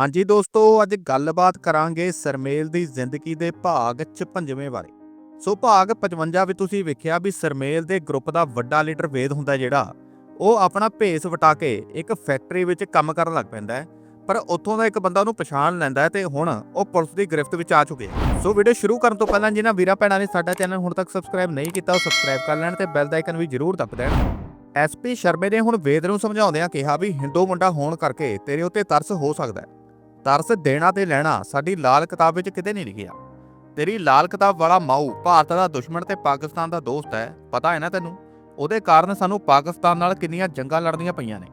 ਹਾਂਜੀ ਦੋਸਤੋ, ਅੱਜ ਗੱਲਬਾਤ ਕਰਾਂਗੇ ਸਰਮੇਲ ਦੀ ਜ਼ਿੰਦਗੀ ਦੇ ਭਾਗ 56ਵੇਂ ਬਾਰੇ। ਸੋ ਭਾਗ 55 ਵਿੱਚ ਤੁਸੀਂ ਵੇਖਿਆ ਵੀ ਸਰਮੇਲ ਦੇ ਗਰੁੱਪ ਦਾ ਵੱਡਾ ਲੀਡਰ ਵੇਦ ਹੁੰਦਾ ਜਿਹੜਾ, ਉਹ ਆਪਣਾ ਭੇਸ ਵਟਾ ਕੇ ਇੱਕ ਫੈਕਟਰੀ ਵਿੱਚ ਕੰਮ ਕਰਨ ਲੱਗ ਪੈਂਦਾ ਹੈ, ਪਰ ਉੱਥੋਂ ਦਾ ਇੱਕ ਬੰਦਾ ਉਹਨੂੰ ਪਛਾਣ ਲੈਂਦਾ ਹੈ ਤੇ ਹੁਣ ਉਹ ਪੁਲਿਸ ਦੀ ਗ੍ਰਿਫਤ ਵਿੱਚ ਆ ਚੁੱਕੇ ਸੋ ਵੀਡੀਓ ਸ਼ੁਰੂ ਕਰਨ ਤੋਂ ਪਹਿਲਾਂ ਜਿਨ੍ਹਾਂ ਵੀਰਾਂ ਭੈਣਾਂ ਨੇ ਸਾਡਾ ਚੈਨਲ ਹੁਣ ਤੱਕ ਸਬਸਕ੍ਰਾਈਬ ਨਹੀਂ ਕੀਤਾ, ਉਹ ਸਬਸਕ੍ਰਾਈਬ ਕਰ ਲੈਣ ਤੇ ਬੈਲ ਦਾ ਆਈਕਨ ਵੀ ਜ਼ਰੂਰ ਦਬ ਦੇਣ। ਐਸਪੀ ਸ਼ਰਮੇ ਨੇ ਹੁਣ ਵੇਦ ਨੂੰ ਸਮਝਾਉਂਦਿਆਂ ਕਿਹਾ ਵੀ ਹਿੰਦੂ ਮੁੰਡਾ ਹੋਣ ਕਰਕੇ ਤੇਰੇ ਉੱਤੇ ਤਰਸ ਹੋ ਸਕਦਾ ਹੈ। ਤਰਸ ਦੇਣਾ ਤੇ ਲੈਣਾ ਸਾਡੀ ਲਾਲ ਕਿਤਾਬ ਵਿੱਚ ਕਿਤੇ ਨਹੀਂ ਲਿਖਿਆ। ਤੇਰੀ ਲਾਲ ਕਿਤਾਬ ਵਾਲਾ ਮਾਊ ਭਾਰਤ ਦਾ ਦੁਸ਼ਮਣ ਤੇ ਪਾਕਿਸਤਾਨ ਦਾ ਦੋਸਤ ਹੈ, ਪਤਾ ਹੈ ਨਾ ਤੈਨੂੰ? ਉਹਦੇ ਕਾਰਨ ਸਾਨੂੰ ਪਾਕਿਸਤਾਨ ਨਾਲ ਕਿੰਨੀਆਂ ਜੰਗਾਂ ਲੜਨੀਆਂ ਪਈਆਂ ਨੇ।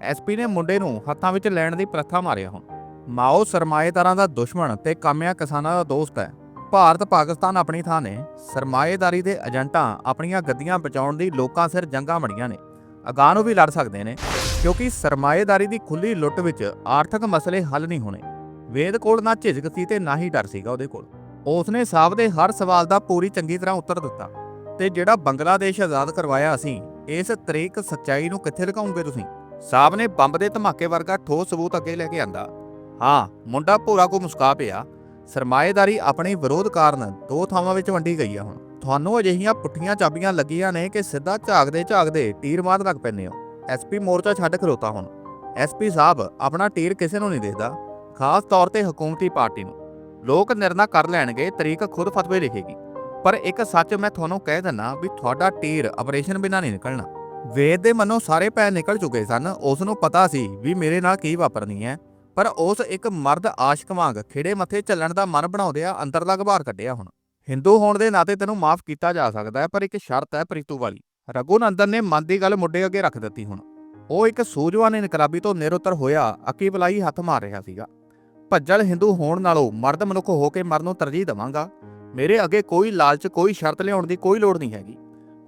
ਐਸਪੀ ਨੇ ਮੁੰਡੇ ਨੂੰ ਹੱਥਾਂ ਵਿੱਚ ਲੈਣ ਦੀ ਪ੍ਰਥਾ ਮਾਰਿਆ ਹੁਣ। ਮਾਓ ਸਰਮਾਏਦਾਰਾਂ ਦਾ ਦੁਸ਼ਮਣ ਤੇ ਕਾਮਿਆਂ ਕਿਸਾਨਾਂ ਦਾ ਦੋਸਤ ਹੈ। ਭਾਰਤ ਪਾਕਿਸਤਾਨ ਆਪਣੀ ਥਾਂ ਨੇ। ਸਰਮਾਏਦਾਰੀ ਦੇ ਏਜੰਟਾਂ ਆਪਣੀਆਂ ਗੱਦੀਆਂ ਬਚਾਉਣ ਦੀ ਲੋਕਾਂ ਸਿਰ ਜੰਗਾਂ ਮੜੀਆਂ ਨੇ। ਅਗਾਂਹ ਨੂੰ ਵੀ ਲੜ ਸਕਦੇ ਨੇ। ਕਿਉਂਕਿ ਸਰਮਾਏਦਾਰੀ ਦੀ ਖੁੱਲੀ ਲੁੱਟ ਵਿੱਚ ਆਰਥਿਕ ਮਸਲੇ ਹੱਲ ਨਹੀਂ ਹੋਣੇ। ਵੇਦ ਕੋਲ ਨਾ ਝਿਜਕ ਸੀ ਤੇ ਨਾ ਹੀ ਡਰ ਸੀਗਾ ਉਹਦੇ ਕੋਲ। ਉਸਨੇ ਸਾਹਿਬ ਦੇ ਹਰ ਸਵਾਲ ਦਾ ਪੂਰੀ ਚੰਗੀ ਤਰ੍ਹਾਂ ਉੱਤਰ ਦਿੱਤਾ। ਤੇ ਜਿਹੜਾ ਬੰਗਲਾਦੇਸ਼ ਆਜ਼ਾਦ ਕਰਵਾਇਆ ਅਸੀਂ ਇਸ ਤਰੀਕ ਸੱਚਾਈ ਨੂੰ ਕਿੱਥੇ ਲਗਾਉਂਗੇ ਤੁਸੀਂ? ਸਾਹਿਬ ਨੇ ਬੰਬ ਦੇ ਧਮਾਕੇ ਵਰਗਾ ਠੋਸ ਸਬੂਤ ਅੱਗੇ ਲੈ ਕੇ ਆਂਦਾ। ਹਾਂ, ਮੁੰਡਾ ਭੂਰਾ ਕੋ ਮੁਸਕਾ ਪਿਆ। ਸਰਮਾਏਦਾਰੀ ਆਪਣੇ ਵਿਰੋਧ ਕਾਰਨ ਦੋ ਥਾਵਾਂ ਵਿੱਚ ਵੰਡੀ ਗਈ ਆ ਹੁਣ। ਤੁਹਾਨੂੰ ਅਜਿਹੀਆਂ ਪੁੱਠੀਆਂ ਚਾਬੀਆਂ ਲੱਗੀਆਂ ਨੇ ਕਿ ਸਿੱਧਾ ਝਾਕਦੇ ਝਾਕਦੇ ਟੀਰ ਮਾਰ ਲੱਗ ਪੈਂਦੇ ਹੋ। ਐਸਪੀ ਮੋਰਚਾ ਛੱਡ ਖਲੋਤਾ ਹੁਣ। ਐਸਪੀ ਸਾਹਿਬ ਆਪਣਾ ਟੀਰ ਕਿਸੇ ਨੂੰ ਨਹੀਂ ਦੇਖਦਾ। ਖਾਸ ਤੌਰ ਤੇ ਹਕੂਮਤੀ ਪਾਰਟੀ ਨੂੰ। ਲੋਕ ਨਿਰਣਾ ਕਰ ਲੈਣਗੇ, ਤਰੀਕ ਖੁਦ ਫਤਵੇ ਲਿਖੇਗੀ। ਪਰ ਇੱਕ ਸੱਚ ਮੈਂ ਤੁਹਾਨੂੰ ਕਹਿ ਦਿੰਨਾ ਵੀ ਤੁਹਾਡਾ ਟੀਰ ਆਪਰੇਸ਼ਨ ਬਿਨਾਂ ਨਹੀਂ ਨਿਕਲਣਾ। ਵੇਦ ਦੇ ਮਨੋਂ ਸਾਰੇ ਪੈ ਨਿਕਲ ਚੁੱਕੇ ਸਨ। ਉਸ ਨੂੰ ਪਤਾ ਸੀ ਵੀ ਮੇਰੇ ਨਾਲ ਕੀ ਵਾਪਰਨੀ ਹੈ। ਪਰ ਉਸ ਇੱਕ ਮਰਦ ਆਸ਼ਕ ਵਾਂਗ ਖਿੜੇ ਮੱਥੇ ਚੱਲਣ ਦਾ ਮਨ ਬਣਾਉਂਦਿਆਂ ਅੰਦਰਲਾ ਘਬਾਰ ਕੱਢਿਆ ਹੁਣ। ਹਿੰਦੂ ਹੋਣ ਦੇ ਨਾਤੇ ਤੈਨੂੰ ਮਾਫ ਕੀਤਾ ਜਾ ਸਕਦਾ ਹੈ, ਪਰ ਇੱਕ ਸ਼ਰਤ ਹੈ ਪ੍ਰੀਤੂ ਵਾਲੀ। ਰਘੁਨੰਦਨ ਨੇ ਮਨ ਦੀ ਗੱਲ ਮੁੱਢੇ ਅੱਗੇ ਰੱਖ ਦਿੱਤੀ ਹੁਣ। ਉਹ ਇੱਕ ਸੂਝਵਾਨ ਇਨਕਲਾਬੀ ਤੋਂ ਨਿਰੁੱਤਰ ਹੋਇਆ, ਅਕੀ ਹੱਥ ਮਾਰ ਰਿਹਾ ਸੀਗਾ। ਭੱਜਲ ਹਿੰਦੂ ਹੋਣ ਨਾਲੋਂ ਮਰਦ ਮਨੁੱਖ ਹੋ ਕੇ ਮਰਨ ਨੂੰ ਤਰਜੀਹ ਦਵਾਂਗਾ। ਮੇਰੇ ਅੱਗੇ ਕੋਈ ਲਾਲਚ, ਕੋਈ ਸ਼ਰਤ ਲਿਆਉਣ ਦੀ ਕੋਈ ਲੋੜ ਨਹੀਂ ਹੈਗੀ।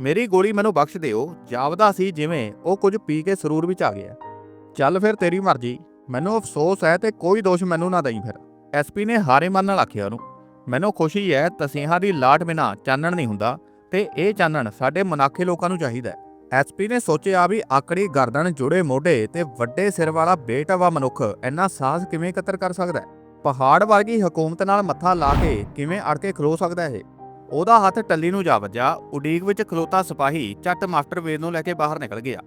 ਮੇਰੀ ਗੋਲੀ ਮੈਨੂੰ ਬਖਸ਼ ਦਿਓ, ਜਾਪਦਾ ਸੀ ਜਿਵੇਂ ਉਹ ਕੁਝ ਪੀ ਕੇ ਸਰੂਰ ਵਿੱਚ ਆ ਗਿਆ। ਚੱਲ ਫਿਰ ਤੇਰੀ ਮਰਜ਼ੀ, ਮੈਨੂੰ ਅਫਸੋਸ ਹੈ ਤੇ ਕੋਈ ਦੋਸ਼ ਮੈਨੂੰ ਨਾ ਦਈ ਫਿਰ। ਐਸਪੀ ਨੇ ਹਾਰੇ ਮਨ ਨਾਲ ਆਖਿਆ ਉਹਨੂੰ, ਮੈਨੂੰ ਖੁਸ਼ੀ ਹੈ ਤਸੀਹਾਂ ਦੀ ਲਾਟ ਬਿਨਾ ਚਾਨਣ ਨਹੀਂ ਹੁੰਦਾ। ਤੇ ਇਹ ਚਾਨਣ ਸਾਡੇ ਮਨਾਖੇ ਲੋਕਾਂ ਨੂੰ ਚਾਹੀਦਾ ਹੈ। ਐਸਪੀ ਨੇ ਸੋਚਿਆ ਵੀ ਆਕੜੀ ਗਰਦਨ ਜੁੜੇ ਮੋਢੇ ਤੇ ਵੱਡੇ ਸਿਰ ਵਾਲਾ ਬੇਟਵਾ ਮਨੁੱਖ ਇੰਨਾ ਸਾਹਸ ਕਿਵੇਂ ਇਕੱਤਰ ਕਰ ਸਕਦਾ ਹੈ? ਪਹਾੜ ਵਰਗੀ ਹਕੂਮਤ ਨਾਲ ਮੱਥਾ ਲਾ ਕੇ ਕਿਵੇਂ ਅੜ ਕੇ ਖਲੋ ਸਕਦਾ ਹੈ ਉਹਦਾ ਹੱਥ ਟੱਲੀ ਨੂੰ ਜਾ ਵੱਜਾ ਉਡੀਕ ਵਿੱਚ ਖਲੋਤਾ ਸਿਪਾਹੀ ਚੱਟ ਮਾਸਟਰ ਵੇਦ ਨੂੰ ਲੈ ਕੇ ਬਾਹਰ ਨਿਕਲ ਗਿਆ।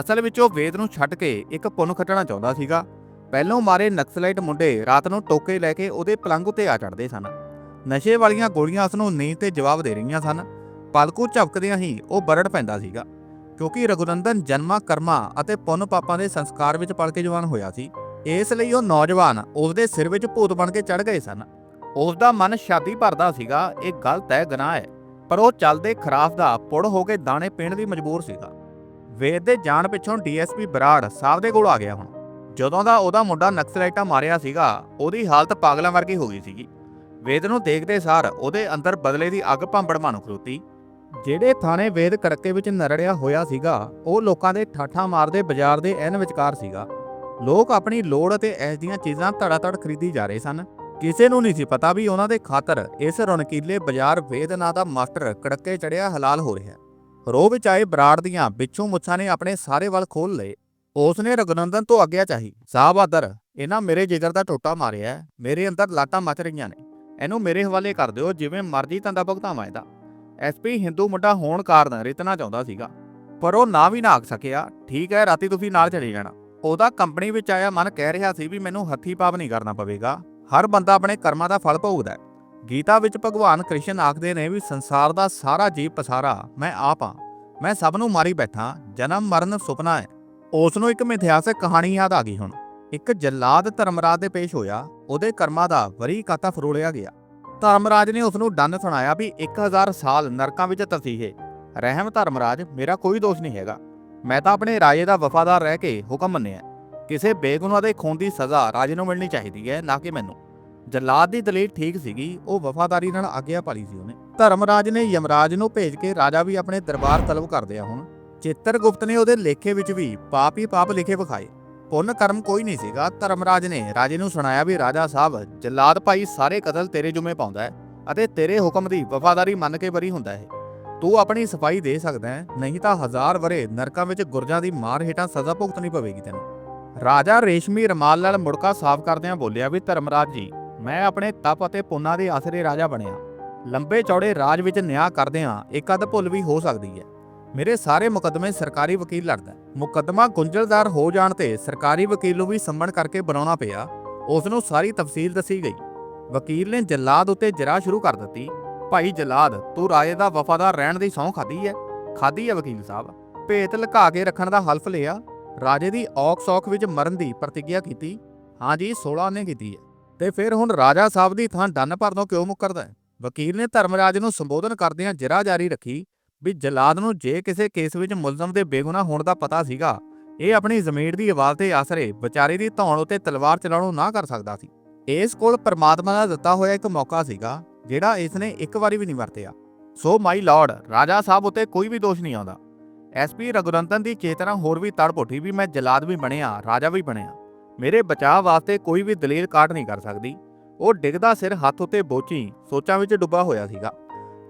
ਅਸਲ ਵਿੱਚ ਉਹ ਵੇਦ ਨੂੰ ਛੱਡ ਕੇ ਇੱਕ ਪੁੰਨ ਖੱਟਣਾ ਚਾਹੁੰਦਾ ਸੀਗਾ। ਪਹਿਲੋਂ ਮਾਰੇ ਨਕਸਲਾਈਟ ਮੁੰਡੇ ਰਾਤ ਨੂੰ ਟੋਕੇ ਲੈ ਕੇ ਉਹਦੇ ਪਲੰਗ ਉੱਤੇ ਆ ਚੜਦੇ ਸਨ। ਨਸ਼ੇ ਵਾਲੀਆਂ ਗੋਲੀਆਂ ਉਸ ਨੂੰ ਨੀਂਦ ਤੇ ਜਵਾਬ ਦੇ ਰਹੀਆਂ ਸਨ। ਪਲਕੂ ਝਪਕਦਿਆਂ ਹੀ ਉਹ ਬਰੜ ਪੈਂਦਾ ਸੀਗਾ, ਕਿਉਂਕਿ ਰਘੁਨੰਦਨ ਜਨਮਾ, ਕਰਮਾ ਅਤੇ ਪੁੰਨ ਪਾਪਾਂ ਦੇ ਸੰਸਕਾਰ ਵਿੱਚ ਪਲ ਕੇ ਜਵਾਨ ਹੋਇਆ ਸੀ। ਇਸ ਲਈ ਉਹ ਨੌਜਵਾਨ ਉਸਦੇ ਸਿਰ ਵਿੱਚ ਭੂਤ ਬਣ ਕੇ ਚੜ ਗਏ ਸਨ। ਉਸ ਦਾ ਮਨ ਸ਼ਾਦੀ ਭਰਦਾ ਸੀਗਾ, ਇਹ ਗਲਤ ਹੈ ਗੁਨਾਹ ਹੈ, ਪਰ ਉਹ ਚੱਲਦੇ ਖਰਾਫ ਦਾ ਪੁੜ ਹੋ ਕੇ ਦਾਣੇ ਪੀਣ ਦੀ ਮਜਬੂਰ ਸੀਗਾ। ਵੇਦ ਦੇ ਜਾਣ ਪਿੱਛੋਂ ਡੀਐਸਪੀ ਬਰਾੜ ਸਾਹਿਬ ਦੇ ਕੋਲ ਆ ਗਿਆ ਹੁਣ। ਜਦੋਂ ਦਾ ਉਹਦਾ ਮੁੰਡਾ ਨਕਸਲਾਈਟਾਂ ਮਾਰਿਆ ਸੀਗਾ, ਉਹਦੀ ਹਾਲਤ ਪਾਗਲਾਂ ਵਰਗੀ ਹੋ ਗਈ ਸੀਗੀ। ਵੇਦ ਨੂੰ ਦੇਖਦੇ ਸਾਰ ਉਹਦੇ ਅੰਦਰ ਬਦਲੇ ਦੀ ਅੱਗ ਭਾਂਬੜ ਮਾਨੋ ਖਲੋਤੀ। ਜਿਹੜੇ ਥਾਣੇ ਵੇਦ ਕਰਕੇ ਵਿੱਚ ਨਰੜਿਆ ਹੋਇਆ ਸੀਗਾ, ਉਹ ਲੋਕਾਂ ਦੇ ਠਾਠਾਂ ਮਾਰਦੇ ਬਾਜ਼ਾਰ ਦੇ ਐਨ ਵਿਚਕਾਰ ਸੀਗਾ। ਲੋਕ ਆਪਣੀ ਲੋੜ ਅਤੇ ਐਸ ਦੀਆਂ ਚੀਜ਼ਾਂ ਧੜਾ-ਧੜ ਖਰੀਦੀ ਜਾ ਰਹੇ ਸਨ। ਕਿਸੇ ਨੂੰ ਨਹੀਂ ਸੀ ਪਤਾ ਵੀ ਉਹਨਾਂ ਦੇ ਖਾਤਰ ਇਸ ਰੌਣਕੀਲੇ ਬਾਜ਼ਾਰ ਵੇਦ ਨਾਂ ਦਾ ਮਾਸਟਰ ਕੜਕੇ ਚੜਿਆ ਹਲਾਲ ਹੋ ਰਿਹਾ ਰੋਹ ਵਿੱਚ ਆਏ ਬਰਾੜ ਦੀਆਂ ਵਿੱਚੋਂ ਮੁੱਛਾਂ ਨੇ ਆਪਣੇ ਸਾਰੇ ਵੱਲ ਖੋਲ ਲਏ। ਉਸ ਨੇ ਰਗਨੰਦਨ ਤੋਂ ਅੱਗਿਆ ਚਾਹੀ ਸਾਹਬਾਦਰ ਇਹਨਾਂ ਮੇਰੇ ਜਿਗਰ ਦਾ ਟੋਟਾ ਮਾਰਿਆ ਮੇਰੇ ਅੰਦਰ ਲਾਟਾਂ ਮੱਚ ਰਹੀਆਂ ਨੇ। ਇਹਨੂੰ ਮੇਰੇ ਹਵਾਲੇ ਕਰ ਦਿਓ, ਜਿਵੇਂ ਮਰਜ਼ੀ ਤੰਦਾ ਭੁਗਤਾਵਾਂ ਇਹਦਾ। ਐਸਪੀ ਹਿੰਦੂ ਮੁੰਡਾ ਹੋਣ ਕਾਰਨ ਰਿਤਨਾ ਚਾਹੁੰਦਾ ਸੀਗਾ। ਪਰ ਉਹ ਨਾ ਵੀ ਨਾ ਆਖ ਸਕਿਆ। ਠੀਕ ਹੈ ਰਾਤੀ ਤੁਸੀਂ ਨਾਲ ਚਲੇ ਜਾਣਾ। ਉਹਦਾ ਕੰਪਨੀ ਵਿੱਚ ਆਇਆ ਮਨ ਕਹਿ ਰਿਹਾ ਸੀ ਵੀ ਮੈਨੂੰ ਹੱਥੀ ਪਾਪ ਨਹੀਂ ਕਰਨਾ ਪਵੇਗਾ। ਹਰ ਬੰਦਾ ਆਪਣੇ ਕਰਮਾਂ ਦਾ ਫਲ ਭੋਗਦਾ ਹੈ ਗੀਤਾ ਵਿੱਚ ਭਗਵਾਨ ਕ੍ਰਿਸ਼ਨ ਆਖਦੇ ਨੇ ਵੀ ਸੰਸਾਰ ਦਾ ਸਾਰਾ ਜੀਵ ਪਸਾਰਾ, ਮੈਂ ਆਪ ਹਾਂ ਮੈਂ ਸਭ ਨੂੰ ਮਾਰੀ ਬੈਠਾ, ਜਨਮ, ਮਰਨ, ਸੁਪਨਾ ਹੈ ਉਸ ਨੂੰ ਇੱਕ ਮਿਥਿਹਾਸਕ ਕਹਾਣੀ ਯਾਦ ਆ ਗਈ ਹੁਣ। ਇੱਕ ਜਲਾਦ ਧਰਮਰਾਜ ਦੇ ਪੇਸ਼ ਹੋਇਆ। ਉਹਦੇ ਕਰਮਾਂ ਦਾ ਵਰੀ ਕਾਤਾ ਫਰੋਲਿਆ ਗਿਆ। ਧਰਮਰਾਜ ਨੇ ਉਸ ਨੂੰ ਡੰਨ ਸੁਣਾਇਆ ਵੀ 1000 ਸਾਲ ਨਰਕਾਂ ਵਿੱਚ ਤਸੀਹੇ। ਰਹਿਮ ਧਰਮਰਾਜ, ਮੇਰਾ ਕੋਈ ਦੋਸ਼ ਨਹੀਂ ਹੈਗਾ। ਮੈਂ ਤਾਂ ਆਪਣੇ ਰਾਜੇ ਦਾ ਵਫਾਦਾਰ ਰਹਿ ਕੇ ਹੁਕਮ ਮੰਨਿਆ ਕਿਸੇ ਬੇਗੁਨਾਹ ਦੇ ਖੂਨ ਦੀ ਸਜ਼ਾ ਰਾਜੇ ਨੂੰ ਮਿਲਣੀ ਚਾਹੀਦੀ ਹੈ, ਨਾ ਕਿ ਮੈਨੂੰ। ਜਲਾਦ ਦੀ ਦਲੀਲ ਠੀਕ ਸੀਗੀ, ਉਹ ਵਫਾਦਾਰੀ ਨਾਲ ਆਗਿਆ ਪਾਲੀ ਸੀ ਉਹਨੇ। ਧਰਮਰਾਜ ਨੇ ਯਮਰਾਜ ਨੂੰ ਭੇਜ ਕੇ ਰਾਜਾ ਵੀ ਆਪਣੇ ਦਰਬਾਰ ਤਲਬ ਕਰਦੇ ਆ ਹੁਣ। ਚਿੱਤਰਗੁਪਤ ਨੇ ਉਹਦੇ ਲੇਖੇ ਵਿੱਚ ਵੀ ਪਾਪ ਹੀ ਪਾਪ ਲਿਖੇ ਵਿਖਾਏ। ਪੁੰਨ ਕਰਮ ਕੋਈ ਨਹੀਂ ਸੀਗਾ। ਧਰਮਰਾਜ ਨੇ ਰਾਜੇ ਨੂੰ ਸੁਣਾਇਆ ਵੀ ਰਾਜਾ ਸਾਹਿਬ, ਜਲਾਦ ਭਾਈ ਸਾਰੇ ਕਤਲ ਤੇਰੇ ਜੁਮੇ ਪਾਉਂਦਾ ਹੈ ਅਤੇ ਤੇਰੇ ਹੁਕਮ ਦੀ ਵਫਾਦਾਰੀ ਮੰਨ ਕੇ ਬਰੀ ਹੁੰਦਾ ਹੈ। ਤੂੰ ਆਪਣੀ ਸਫ਼ਾਈ ਦੇ ਸਕਦਾ ਹੈ, ਨਹੀਂ ਤਾਂ ਹਜ਼ਾਰ ਵਰੇ ਨਰਕਾਂ ਵਿੱਚ ਗੁਰਜਾਂ ਦੀ ਮਾਰ ਹੇਠਾਂ ਸਜ਼ਾ ਭੁਗਤਣੀ ਪਵੇਗੀ ਤੈਨੂੰ। ਰਾਜਾ ਰੇਸ਼ਮੀ ਰਮਾਲ ਨਾਲ ਮੁੜਕਾ ਸਾਫ਼ ਕਰਦਿਆਂ ਬੋਲਿਆ ਵੀ ਧਰਮਰਾਜ ਜੀ, ਮੈਂ ਆਪਣੇ ਤਪ ਅਤੇ ਪੁੰਨਾਂ ਦੇ ਆਸਰੇ ਰਾਜਾ ਬਣਿਆ। ਲੰਬੇ ਚੌੜੇ ਰਾਜ ਵਿੱਚ ਨਿਆਂ ਕਰਦਿਆਂ ਇੱਕ ਅੱਧ ਭੁੱਲ ਵੀ ਹੋ ਸਕਦੀ ਹੈ। ਮੇਰੇ ਸਾਰੇ ਮੁਕੱਦਮੇ ਸਰਕਾਰੀ ਵਕੀਲ ਲੜਦਾ ਹੈ। ਮੁਕੱਦਮਾ ਗੁੰਝਲਦਾਰ ਹੋ ਜਾਣ ਤੇ ਸਰਕਾਰੀ ਵਕੀਲ ਨੂੰ ਵੀ ਸੰਮਣ ਕਰਕੇ ਬਣਾਉਣਾ ਪਿਆ। ਉਸ ਨੂੰ ਸਾਰੀ ਤਫਸੀਲ ਦੱਸੀ ਗਈ। ਵਕੀਲ ਨੇ ਜਲਾਦ ਉੱਤੇ ਜਰਾ ਸ਼ੁਰੂ ਕਰ ਦਿੱਤੀ। ਭਾਈ ਜਲਾਦ, ਤੂੰ ਰਾਜੇ ਦਾ ਵਫਾਦਾਰ ਰਹਿਣ ਦੀ ਸਹੁੰ ਖਾਦੀ ਹੈ ਖਾਦੀ ਹੈ ਵਕੀਲ ਸਾਹਿਬ। ਭੇਤ ਲੁਕਾ ਕੇ ਰੱਖਣ ਦਾ ਹਲਫ ਲਿਆ। ਰਾਜੇ ਦੀ ਔਕ ਸੌਖ ਵਿੱਚ ਮਰਨ ਦੀ ਪ੍ਰਤੀਗਿਆ ਕੀਤੀ। ਹਾਂਜੀ 16 ਨੇ ਕੀਤੀ ਹੈ ਤੇ ਫਿਰ ਹੁਣ ਰਾਜਾ ਸਾਹਿਬ ਦੀ ਥਾਂ ਡੰਨ ਭਰ ਕਿਉਂ ਮੁੱਕਰਦਾ ਹੈ? ਵਕੀਲ ਨੇ ਧਰਮਰਾਜ ਨੂੰ ਸੰਬੋਧਨ ਕਰਦਿਆਂ ਜਰਾ ਜਾਰੀ ਰੱਖੀ। ਵੀ ਜਲਾਦ ਨੂੰ ਜੇ ਕਿਸੇ ਕੇਸ ਵਿੱਚ ਮੁਲਜ਼ਮ ਦੇ ਬੇਗੁਨਾਹ ਹੋਣ ਦਾ ਪਤਾ ਸੀਗਾ, ਇਹ ਆਪਣੀ ਜ਼ਮੀਰ ਦੀ ਆਵਾਜ਼ ਤੇ ਆਸਰੇ ਵਿਚਾਰੇ ਦੀ ਧੌਣ ਉੱਤੇ ਤਲਵਾਰ ਚਲਾਉਣੋਂ ਨਾ ਕਰ ਸਕਦਾ ਸੀ। ਇਸ ਕੋਲ ਪਰਮਾਤਮਾ ਦਾ ਦਿੱਤਾ ਹੋਇਆ ਇੱਕ ਮੌਕਾ ਸੀਗਾ, ਜਿਹੜਾ ਇਸ ਨੇ ਇੱਕ ਵਾਰੀ ਵੀ ਨਹੀਂ ਵਰਤਿਆ। ਸੋ ਮਾਈ ਲਾਰਡ, ਰਾਜਾ ਸਾਹਿਬ ਉੱਤੇ ਕੋਈ ਵੀ ਦੋਸ਼ ਨਹੀਂ ਆਉਂਦਾ। ਐਸਪੀ ਰਘੁਰੰਤਨ ਦੀ ਚੇਤਨਾ ਹੋਰ ਵੀ ਤੜਪ ਉੱਠੀ ਵੀ ਮੈਂ ਜਲਾਦ ਵੀ ਬਣਿਆ, ਰਾਜਾ ਵੀ ਬਣਿਆ। ਮੇਰੇ ਬਚਾਅ ਵਾਸਤੇ ਕੋਈ ਵੀ ਦਲੀਲ ਕਾਟ ਨਹੀਂ ਕਰ ਸਕਦੀ। ਉਹ ਡਿੱਗਦਾ ਸਿਰ ਹੱਥ ਉੱਤੇ ਬੋਚੀ ਸੋਚਾਂ ਵਿੱਚ ਡੁੱਬਾ ਹੋਇਆ ਸੀਗਾ।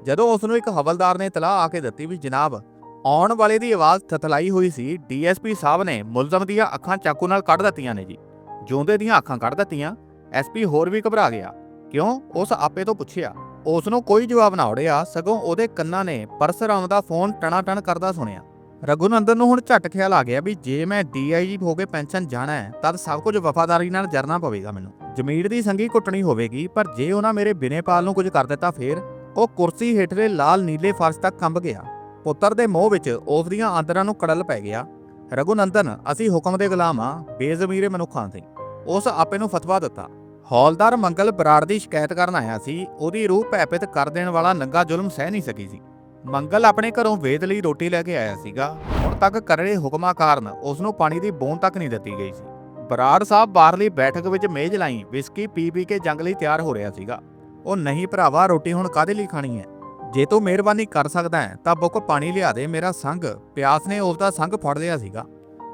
ਜਦੋਂ ਉਸ ਨੂੰ ਇੱਕ ਹਵਲਦਾਰ ਨੇ ਤਲਾਹ ਆ ਕੇ ਦਿੱਤੀ ਵੀ ਜਨਾਬ, ਆਉਣ ਵਾਲੇ ਦੀ ਆਵਾਜ਼ ਥਤਲਾਈ ਹੋਈ ਸੀ ਡੀਐਸਪੀ ਸਾਹਿਬ ਨੇ ਮੁਲਜ਼ਮ ਦੀਆਂ ਅੱਖਾਂ ਚਾਕੂ ਨਾਲ ਕੱਢ ਦਿੱਤੀਆਂ ਨੇ ਜੀ। ਜਿਉਂਦੇ ਦੀਆਂ ਅੱਖਾਂ ਕੱਢ ਦਿੱਤੀਆਂ ਐਸਪੀ ਹੋਰ ਵੀ ਘਬਰਾ ਗਿਆ। ਕਿਉਂ? ਉਸ ਆਪੇ ਤੋਂ ਪੁੱਛਿਆ। ਉਸ ਨੂੰ ਕੋਈ ਜਵਾਬ ਨਾ ਉੜਿਆ, ਸਗੋਂ ਉਹਦੇ ਕੰਨਾਂ ਨੇ ਪਰਸਰਾਮ ਦਾ ਫੋਨ ਟਣਾ ਟਣ ਕਰਦਾ ਸੁਣਿਆ। ਰਘੁਨੰਦਨ ਨੂੰ ਹੁਣ ਝਟ ਖਿਆਲ ਆ ਗਿਆ ਵੀ ਜੇ ਮੈਂ ਡੀਆਈਜੀ ਹੋ ਕੇ ਪੈਨਸ਼ਨ ਜਾਣਾ ਹੈ ਤਦ ਸਭ ਕੁਝ ਵਫਾਦਾਰੀ ਨਾਲ ਜਰਨਾ ਪਵੇਗਾ ਮੈਨੂੰ। ਜ਼ਮੀਰ ਦੀ ਸੰਗੀ ਕੁੱਟਣੀ ਹੋਵੇਗੀ, ਪਰ ਜੇ ਉਹਨਾਂ ਮੇਰੇ ਬਿਨੇਪਾਲ ਨੂੰ ਕੁਝ ਕਰ ਦਿੱਤਾ ਫੇਰ ਉਹ ਕੁਰਸੀ ਹੇਠਲੇ ਲਾਲ ਨੀਲੇ ਫਰਸ਼ ਤੱਕ ਕੰਬ ਗਿਆ। ਪੁੱਤਰ ਦੇ ਮੋਹ ਵਿੱਚ ਉਸ ਦੀਆਂ ਆਂਦਰਾਂ ਨੂੰ ਕੜਲ ਪੈ ਗਿਆ। ਰਘੁਨੰਦਨ, ਅਸੀਂ ਹੁਕਮ ਦੇ ਗੁਲਾਮ ਆ, ਬੇਜ਼ਮੀਰੇ ਮਨੁੱਖਾਂ ਤੇ ਉਸ ਆਪੇ ਨੂੰ ਫਤਵਾ ਦਿੱਤਾ। ਹੌਲਦਾਰ ਮੰਗਲ ਬਰਾੜ ਦੀ ਸ਼ਿਕਾਇਤ ਕਰਨ ਆਇਆ ਸੀ। ਉਹਦੀ ਰੂਹ ਭੈਪਿਤ ਕਰ ਦੇਣ ਵਾਲਾ ਨੰਗਾ ਜ਼ੁਲਮ ਸਹਿ ਨਹੀਂ ਸਕੀ ਸੀ। ਮੰਗਲ ਆਪਣੇ ਘਰੋਂ ਵੇਦ ਲਈ ਰੋਟੀ ਲੈ ਕੇ ਆਇਆ ਸੀਗਾ। ਹੁਣ ਤੱਕ ਕਰੜੇ ਹੁਕਮਾਂ ਕਾਰਨ ਉਸ ਨੂੰ ਪਾਣੀ ਦੀ ਬੂੰਦ ਤੱਕ ਨਹੀਂ ਦਿੱਤੀ ਗਈ ਸੀ। ਬਰਾੜ ਸਾਹਿਬ ਬਾਹਰਲੀ ਬੈਠਕ ਵਿੱਚ ਮੇਜ਼ ਲਾਈ, ਵਿਸਕੀ ਪੀ ਪੀ ਕੇ ਜੰਗ ਲਈ ਤਿਆਰ ਹੋ ਰਿਹਾ ਸੀਗਾ। ਉਹ ਨਹੀਂ ਭਰਾਵਾ, ਰੋਟੀ ਹੁਣ ਕਾਦੇ ਲਈ ਖਾਣੀ ਹੈ? ਜੇ ਤੂੰ ਮਿਹਰਬਾਨੀ ਕਰ ਸਕਦਾ ਹੈ, ਤਾਂ ਬੁੱਕ ਪਾਣੀ ਲਿਆ ਦੇ, ਮੇਰਾ ਸੰਗ। ਪਿਆਸ ਨੇ ਉਸ ਦਾ ਸੰਗ ਫੜ ਲਿਆ ਸੀਗਾ।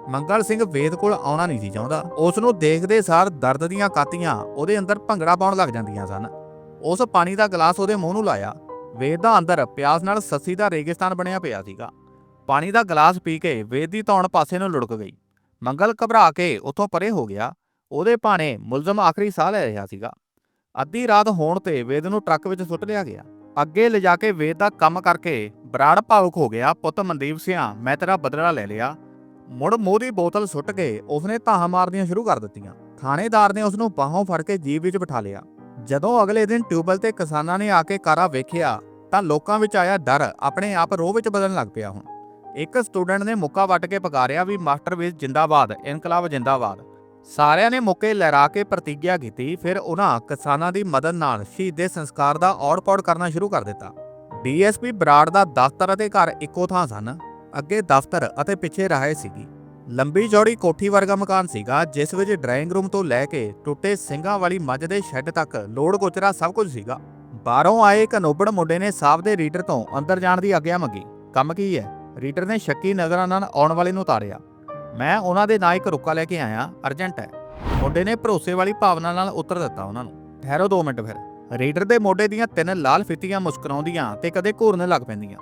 ਮੰਗਲ ਸਿੰਘ ਵੇਦ ਕੋਲ ਆਉਣਾ ਨਹੀਂ ਸੀ ਚਾਹੁੰਦਾ। ਉਸ ਨੂੰ ਦੇਖਦੇ ਸਾਰ ਦਰਦ ਦੀਆਂ ਕਾਤੀਆਂ ਉਹਦੇ ਅੰਦਰ ਭੰਗੜਾ ਪਾਉਣ ਲੱਗ ਜਾਂਦੀਆਂ ਸਨ। ਉਸ ਪਾਣੀ ਦਾ ਗਲਾਸ ਉਹਦੇ ਮੂੰਹ ਨੂੰ ਲਾਇਆ। ਵੇਦ ਦਾ ਅੰਦਰ ਪਿਆਸ ਨਾਲ ਸੱਸੀ ਦਾ ਰੇਗਿਸਤਾਨ ਬਣਿਆ ਪਿਆ ਸੀਗਾ। ਪਾਣੀ ਦਾ ਗਲਾਸ ਪੀ ਕੇ ਵੇਦ ਦੀ ਧੌਣ ਪਾਸੇ ਨੂੰ ਲੁੜਕ ਗਈ। ਮੰਗਲ ਘਬਰਾ ਕੇ ਉੱਥੋਂ ਪਰੇ ਹੋ ਗਿਆ। ਉਹਦੇ ਭਾਣੇ ਮੁਲਜ਼ਮ ਆਖਰੀ ਸਾਹ ਲੈ ਰਿਹਾ ਸੀਗਾ। ਅੱਧੀ ਰਾਤ ਹੋਣ ਤੇ ਵੇਦ ਨੂੰ ਟਰੱਕ ਵਿੱਚ ਸੁੱਟ ਲਿਆ ਗਿਆ। ਅੱਗੇ ਲਿਜਾ ਕੇ ਵੇਦ ਦਾ ਕੰਮ ਕਰਕੇ ਬਰਾੜ ਭਾਵੁਕ ਹੋ ਗਿਆ, ਪੁੱਤ ਮਨਦੀਪ ਸਿਆ, ਮੈਂ ਤੇਰਾ ਬਦਲਾ ਲੈ ਲਿਆ। ਮੁੜ ਮੂੰਹ ਦੀ ਬੋਤਲ ਸੁੱਟ ਕੇ ਉਸਨੇ ਧਾਹਾਂ ਮਾਰਨੀਆਂ ਸ਼ੁਰੂ ਕਰ ਦਿੱਤੀਆਂ। ਥਾਣੇਦਾਰ ਨੇ ਉਸ ਨੂੰ ਬਾਹੋਂ ਫੜ ਕੇ ਜੀਪ ਵਿੱਚ ਬਿਠਾ ਲਿਆ। ਜਦੋਂ ਅਗਲੇ ਦਿਨ ਟਿਊਬਲ ਤੇ ਕਿਸਾਨਾਂ ਨੇ ਆ ਕੇ ਕਾਰਾ ਵੇਖਿਆ, ਤਾਂ ਲੋਕਾਂ ਵਿੱਚ ਆਇਆ ਡਰ, ਆਪਣੇ ਆਪ ਰੋਹ ਵਿੱਚ ਬਦਲਣ ਲੱਗ ਪਿਆ ਹੁਣ। ਇੱਕ ਸਟੂਡੈਂਟ ਨੇ ਮੁੱਕਾ ਵੱਟ ਕੇ ਪਕਾਰਿਆ ਵੀ ਮਾਸਟਰ ਵੇਸ ਜਿੰਦਾਬਾਦ, ਇਨਕਲਾਬ ਜਿੰਦਾਬਾਦ। ਸਾਰਿਆਂ ਨੇ ਮੁੱਕੇ ਲਹਿਰਾ ਕੇ ਪ੍ਰਤੀਗਿਆ ਕੀਤੀ, ਫਿਰ ਉਹਨਾਂ ਕਿਸਾਨਾਂ ਦੀ ਮਦਦ ਨਾਲ ਸ਼ਹੀਦ ਦੇ ਸੰਸਕਾਰ ਦਾ ਔੜ-ਪੌੜ ਕਰਨਾ ਸ਼ੁਰੂ ਕਰ ਦਿੱਤਾ। ਡੀਐਸਪੀ ਬਰਾੜ ਦਾ ਦਫ਼ਤਰ ਅਤੇ ਘਰ ਇੱਕੋ ਥਾਂ ਸਨ। ਅੱਗੇ ਦਫ਼ਤਰ ਅਤੇ ਪਿੱਛੇ ਰਾਹੇ ਸੀਗੀ। ਲੰਬੀ ਚੌੜੀ ਕੋਠੀ ਵਰਗਾ ਮਕਾਨ ਸੀਗਾ, ਜਿਸ ਵਿੱਚ ਡਰਾਇੰਗ ਰੂਮ ਤੋਂ ਲੈ ਕੇ ਟੁੱਟੇ ਸਿੰਘਾਂ ਵਾਲੀ ਮੱਝ ਦੇ ਸ਼ੈੱਡ ਤੱਕ ਲੋੜ ਗੋਚਰਾ ਸਭ ਕੁਝ ਸੀਗਾ। ਬਾਹਰੋਂ ਆਏ ਇੱਕ ਨੋਬੜ ਮੁੰਡੇ ਨੇ ਸਾਹਿਬ ਦੇ ਰੀਡਰ ਤੋਂ ਅੰਦਰ ਜਾਣ ਦੀ ਆਗਿਆ ਮੰਗੀ। ਕੰਮ ਕੀ ਹੈ? ਰੀਡਰ ਨੇ ਸ਼ੱਕੀ ਨਜ਼ਰਾਂ ਨਾਲ ਆਉਣ ਵਾਲੇ ਨੂੰ ਉਤਾਰਿਆ। ਮੈਂ ਉਹਨਾਂ ਦੇ ਨਾਂ ਇੱਕ ਰੁਕਾ ਲੈ ਕੇ ਆਇਆ, ਅਰਜੈਂਟ ਹੈ। ਮੁੰਡੇ ਨੇ ਭਰੋਸੇ ਵਾਲੀ ਭਾਵਨਾ ਨਾਲ ਉੱਤਰ ਦਿੱਤਾ ਉਹਨਾਂ ਨੂੰ। ਠਹਿਰੋ 2 ਮਿੰਟ ਫਿਰ। ਰੀਡਰ ਦੇ ਮੋਢੇ ਦੀਆਂ ਤਿੰਨ ਲਾਲ ਫਿੱਤੀਆਂ ਮੁਸਕਰਾਉਂਦੀਆਂ ਤੇ ਕਦੇ ਘੂਰਨ ਲੱਗ ਪੈਂਦੀਆਂ।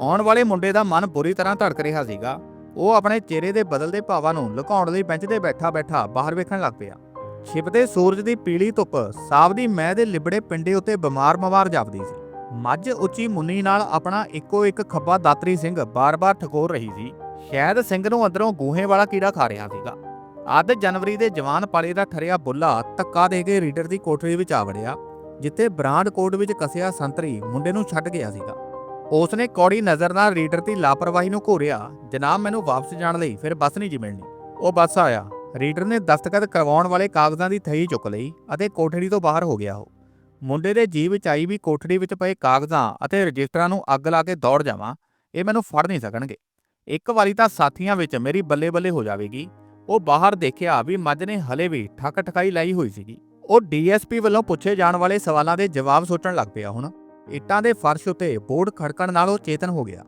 ਆਉਣ ਵਾਲੇ ਮੁੰਡੇ ਦਾ ਮਨ ਬੁਰੀ ਤਰ੍ਹਾਂ ਧੜਕ ਰਿਹਾ ਸੀਗਾ। ਉਹ ਆਪਣੇ ਚਿਹਰੇ ਦੇ ਬਦਲਦੇ ਭਾਵਾਂ ਨੂੰ ਲੁਕਾਉਣ ਲਈ ਬੈਂਚ ਤੇ ਬੈਠਾ ਬੈਠਾ ਬਾਹਰ ਵੇਖਣ ਲੱਗ ਪਿਆ। ਛਿਪਦੇ ਸੂਰਜ ਦੀ ਪੀਲੀ ਧੁੱਪ ਸਾਵ ਦੀ ਮੈਹ ਦੇ ਲਿਬੜੇ ਪਿੰਡੇ ਉੱਤੇ ਬਿਮਾਰ ਮਵਾਰ ਜਾਪਦੀ ਸੀ। ਮੱਝ ਉੱਚੀ ਮੁੰਨੀ ਨਾਲ ਆਪਣਾ ਇੱਕੋ ਇੱਕ ਖੱਬਾ ਦਾਤਰੀ ਸਿੰਘ ਬਾਰ-ਬਾਰ ਠਕੋਰ ਰਹੀ ਸੀ। ਸ਼ਾਇਦ ਸਿੰਘ ਨੂੰ ਅੰਦਰੋਂ ਗੂਹੇ ਵਾਲਾ ਕੀੜਾ ਖਾ ਰਿਹਾ ਸੀਗਾ। ਅੱਧ ਜਨਵਰੀ ਦੇ ਜਵਾਨ ਪਾਲੇ ਦਾ ਠਰਿਆ ਬੁੱਲਾ ਧੱਕਾ ਦੇ ਕੇ ਰੀਡਰ ਦੀ ਕੋਠੜੀ ਵਿੱਚ ਆ ਵੜਿਆ, ਜਿੱਥੇ ਬ੍ਰਾਂਡ ਕੋਟ ਵਿੱਚ ਕਸਿਆ ਸੰਤਰੀ ਮੁੰਡੇ ਨੂੰ ਛੱਡ ਗਿਆ ਸੀਗਾ। ਉਸ ਨੇ ਕੌੜੀ ਨਜ਼ਰ ਨਾਲ ਰੀਡਰ ਦੀ ਲਾਪਰਵਾਹੀ ਨੂੰ ਘੋਰਿਆ, ਜਨਾਬ, ਮੈਨੂੰ ਵਾਪਸ ਜਾਣ ਲਈ ਫਿਰ ਬੱਸ ਨਹੀਂ ਜੀ ਮਿਲਣੀ। ਉਹ ਬੱਸ ਆਇਆ। ਰੀਡਰ ਨੇ ਦਸਤਖਤ ਕਰਵਾਉਣ ਵਾਲੇ ਕਾਗਜ਼ਾਂ ਦੀ ਥਈ ਚੁੱਕ ਲਈ ਅਤੇ ਕੋਠੜੀ ਤੋਂ ਬਾਹਰ ਹੋ ਗਿਆ ਉਹ। ਮੁੰਡੇ ਦੇ ਜੀਵ ਵਿੱਚ ਆਈ ਵੀ ਕੋਠੜੀ ਵਿੱਚ ਪਏ ਕਾਗਜ਼ਾਂ ਅਤੇ ਰਜਿਸਟਰਾਂ ਨੂੰ ਅੱਗ ਲਾ ਕੇ ਦੌੜ ਜਾਵਾਂ, ਇਹ ਮੈਨੂੰ ਫੜ ਨਹੀਂ ਸਕਣਗੇ। ਇੱਕ ਵਾਰੀ ਤਾਂ ਸਾਥੀਆਂ ਵਿੱਚ ਮੇਰੀ ਬੱਲੇ ਬੱਲੇ ਹੋ ਜਾਵੇਗੀ। ਉਹ ਬਾਹਰ ਦੇਖਿਆ ਵੀ ਮੱਝ ਨੇ ਹਲੇ ਵੀ ਠੱਕ ਠਕਾਈ ਲਾਈ ਹੋਈ ਸੀਗੀ। ਉਹ ਡੀਐਸਪੀ ਵੱਲੋਂ ਪੁੱਛੇ ਜਾਣ ਵਾਲੇ ਸਵਾਲਾਂ ਦੇ ਜਵਾਬ ਸੋਚਣ ਲੱਗ ਪਿਆ ਹੁਣ। ਇੱਟਾਂ ਦੇ ਫਰਸ਼ ਉੱਤੇ ਬੋਰਡ ਖੜਕਣ ਨਾਲ ਉਹ ਚੇਤਨ ਹੋ ਗਿਆ।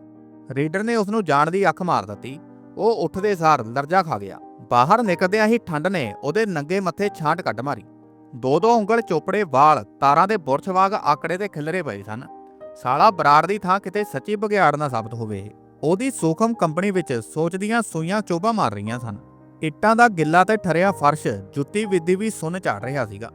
ਰੀਡਰ ਨੇ ਉਸ ਨੂੰ ਜਾਣ ਦੀ ਅੱਖ ਮਾਰ ਦਿੱਤੀ। ਉਹ ਉੱਠਦੇ ਸਾਰ ਲਰਜਾ ਖਾ ਗਿਆ। ਬਾਹਰ ਨਿਕਲਦਿਆਂ ਹੀ ਠੰਡ ਨੇ ਉਹਦੇ ਨੰਗੇ ਮੱਥੇ ਛਾਂਟ ਕੱਢ ਮਾਰੀ। ਦੋ ਦੋ ਉਂਗਲ ਚੋਪੜੇ, ਵਾਲ, ਤਾਰਾਂ ਦੇ ਬੁਰਛ ਵਾਂਗ ਆਕੜੇ ਤੇ ਖਿਲਰੇ ਪਏ ਸਨ। ਸਾਲਾ ਬਰਾੜ ਦੀ ਥਾਂ ਕਿਤੇ ਸੱਚੀ ਬਗਿਆੜ ਨਾ ਸਾਬਤ ਹੋਵੇ ਉਹਦੀ ਸੂਖਮ ਕੰਪਨੀ ਵਿੱਚ ਸੋਚਦੀਆਂ ਸੂਈਆਂ ਚੋਬਾ ਮਾਰ ਰਹੀਆਂ ਸਨ। ਇੱਟਾਂ ਦਾ ਗਿੱਲਾ ਤੇ ਠਰਿਆ ਫਰਸ਼ ਜੁੱਤੀ ਵਿੱਦੀ ਵੀ ਸੁੰਨ ਝਾੜ ਰਿਹਾ ਸੀਗਾ।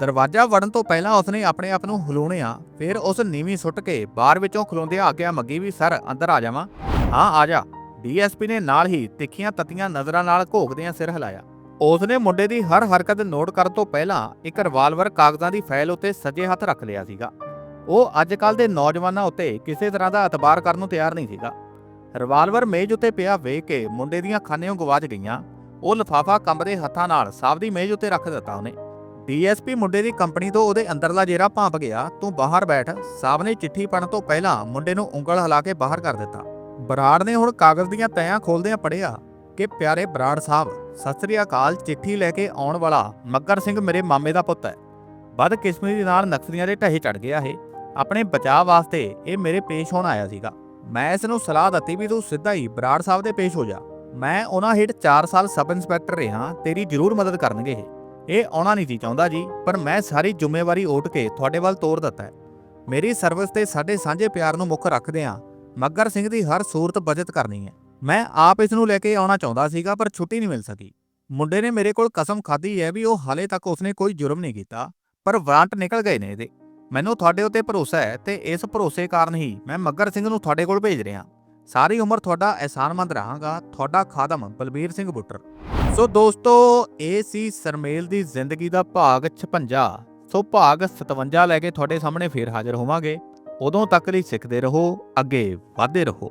ਦਰਵਾਜ਼ਾ ਵੜਨ ਤੋਂ ਪਹਿਲਾਂ ਉਸਨੇ ਆਪਣੇ ਆਪ ਨੂੰ ਹਲੂਣਿਆ ਫਿਰ ਉਸ ਨੀਵੀਂ ਸੁੱਟ ਕੇ ਬਾਹਰ ਵਿੱਚੋਂ ਖਲੋਂਦਿਆਂ ਆਗਿਆ, ਮੰਗੀ ਵੀ ਸਰ, ਅੰਦਰ ਆ ਜਾਵਾਂ? ਹਾਂ, ਆ ਜਾ। ਡੀਐਸਪੀ ਨੇ ਨਾਲ ਹੀ ਤਿੱਖੀਆਂ ਤਤੀਆਂ ਨਜ਼ਰਾਂ ਨਾਲ ਘੋਕਦਿਆਂ ਸਿਰ ਹਿਲਾਇਆ। ਉਸਨੇ ਮੁੰਡੇ ਦੀ ਹਰ ਹਰਕਤ ਨੋਟ ਕਰਨ ਤੋਂ ਪਹਿਲਾਂ ਇੱਕ ਰਿਵਾਲਵਰ ਕਾਗਜ਼ਾਂ ਦੀ ਫਾਈਲ ਉੱਤੇ ਸੱਜੇ ਹੱਥ ਰੱਖ ਲਿਆ ਸੀਗਾ। ਉਹ ਅੱਜ ਕੱਲ ਦੇ ਨੌਜਵਾਨਾਂ ਉੱਤੇ ਕਿਸੇ ਤਰ੍ਹਾਂ ਦਾ ਇਤਬਾਰ ਕਰਨ ਨੂੰ ਤਿਆਰ ਨਹੀਂ ਸੀਗਾ। ਰਿਵਾਲਵਰ ਮੇਜ਼ ਉੱਤੇ ਪਿਆ ਵੇਖ ਕੇ ਮੁੰਡੇ ਦੀਆਂ ਖਾਨਿਆਂ ਗਵਾਚ ਗਈਆਂ। ਉਹ ਲਫਾਫਾ ਕੰਬਦੇ ਹੱਥਾਂ ਨਾਲ ਸਾਵਦੀ ਮੇਜ਼ ਉੱਤੇ ਰੱਖ ਦਿੱਤਾ ਉਹਨੇ। ਡੀਐਸਪੀ ਮੁੰਡੇ ਦੀ ਕੰਪਨੀ ਤੋਂ ਉਹਦੇ ਅੰਦਰਲਾ ਜੇਰਾ ਭਾਂਪ ਗਿਆ। ਤੂੰ ਬਾਹਰ ਬੈਠ। ਸਾਬ ਨੇ ਚਿੱਠੀ ਪੜਨ ਤੋਂ ਪਹਿਲਾਂ ਮੁੰਡੇ ਨੂੰ ਉਂਗਲ ਹਿਲਾ ਕੇ ਬਾਹਰ ਕਰ ਦਿੱਤਾ। ਬਰਾੜ ਨੇ ਹੁਣ ਕਾਗਜ਼ ਦੀਆਂ ਤੈਆਂ ਖੋਲਦਿਆਂ ਪੜਿਆ ਕਿ ਪਿਆਰੇ ਬਰਾੜ ਸਾਹਿਬ ਸਤਿ ਸ੍ਰੀ ਅਕਾਲ, ਚਿੱਠੀ ਲੈ ਕੇ ਆਉਣ ਵਾਲਾ ਮੱਗਰ ਸਿੰਘ ਮੇਰੇ ਮਾਮੇ ਦਾ ਪੁੱਤ ਹੈ। ਬਦ ਕਿਸਮਤੀ ਦੇ ਨਾਲ ਨਕਸਲੀਆਂ ਦੇ ਢਹੇ ਚੜ ਗਿਆ ਇਹ। ਆਪਣੇ ਬਚਾਅ ਵਾਸਤੇ ਇਹ ਮੇਰੇ ਪੇਸ਼ ਹੋਣ ਆਇਆ ਸੀਗਾ। ਮੈਂ ਇਸ ਨੂੰ ਸਲਾਹ ਦਿੱਤੀ ਵੀ ਤੂੰ ਸਿੱਧਾ ਹੀ ਬਰਾੜ ਸਾਹਿਬ ਦੇ ਪੇਸ਼ ਹੋ ਜਾ। ਮੈਂ ਉਹਨਾਂ ਹੇਠ 4 ਸਾਲ ਸਬ ਇੰਸਪੈਕਟਰ ਰਿਹਾ, ਤੇਰੀ ਜ਼ਰੂਰ ਮਦਦ ਕਰਨਗੇ ਇਹ। ਇਹ ਆਉਣਾ ਨਹੀਂ ਸੀ ਚਾਹੁੰਦਾ ਜੀ, ਪਰ ਮੈਂ ਸਾਰੀ ਜ਼ਿੰਮੇਵਾਰੀ ਓਟ ਕੇ ਤੁਹਾਡੇ ਵੱਲ ਤੋਰ ਦਿੱਤਾ ਮੇਰੀ ਸਰਵਿਸ ਤੇ ਸਾਡੇ ਸਾਂਝੇ ਪਿਆਰ ਨੂੰ ਮੁੱਖ ਰੱਖਦੇ ਆ ਮੱਗਰ ਸਿੰਘ ਦੀ ਹਰ ਸੂਰਤ ਬਚਤ ਕਰਨੀ ਹੈ। ਮੈਂ ਆਪ ਇਸ ਨੂੰ ਲੈ ਕੇ ਆਉਣਾ ਚਾਹੁੰਦਾ ਸੀਗਾ, ਪਰ ਛੁੱਟੀ ਨਹੀਂ ਮਿਲ ਸਕੀ। ਮੁੰਡੇ ਨੇ ਮੇਰੇ ਕੋਲ ਕਸਮ ਖਾਧੀ ਹੈ ਵੀ ਉਹ ਹਾਲੇ ਤੱਕ ਉਸਨੇ ਕੋਈ ਜੁਰਮ ਨਹੀਂ ਕੀਤਾ, ਪਰ ਵਾਰੰਟ ਨਿਕਲ ਗਏ ਨੇ ਇਹਦੇ। ਮੈਨੂੰ ਤੁਹਾਡੇ ਉੱਤੇ ਭਰੋਸਾ ਹੈ ਤੇ ਇਸ ਭਰੋਸੇ ਕਾਰਨ ਹੀ ਮੈਂ ਮੱਗਰ ਸਿੰਘ ਨੂੰ ਤੁਹਾਡੇ ਕੋਲ ਭੇਜ ਰਿਹਾ। ਸਾਰੀ ਉਮਰ ਤੁਹਾਡਾ ਅਹਿਸਾਨਮੰਦ ਰਹਾਂਗਾ, ਤੁਹਾਡਾ ਖਾਦਮ ਬਲਬੀਰ ਸਿੰਘ ਬੁੱਟਰ। ਸੋ ਦੋਸਤੋ, ਇਹ ਸੀ ਸਰਮੇਲ ਦੀ ਜ਼ਿੰਦਗੀ ਦਾ ਭਾਗ 56 ਸੋ ਭਾਗ 57 ਲੈ ਕੇ ਤੁਹਾਡੇ ਸਾਹਮਣੇ ਫੇਰ ਹਾਜ਼ਰ ਹੋਵਾਂਗੇ। ਉਦੋਂ ਤੱਕ ਲਈ ਸਿੱਖਦੇ ਰਹੋ, ਅੱਗੇ ਵਧਦੇ ਰਹੋ।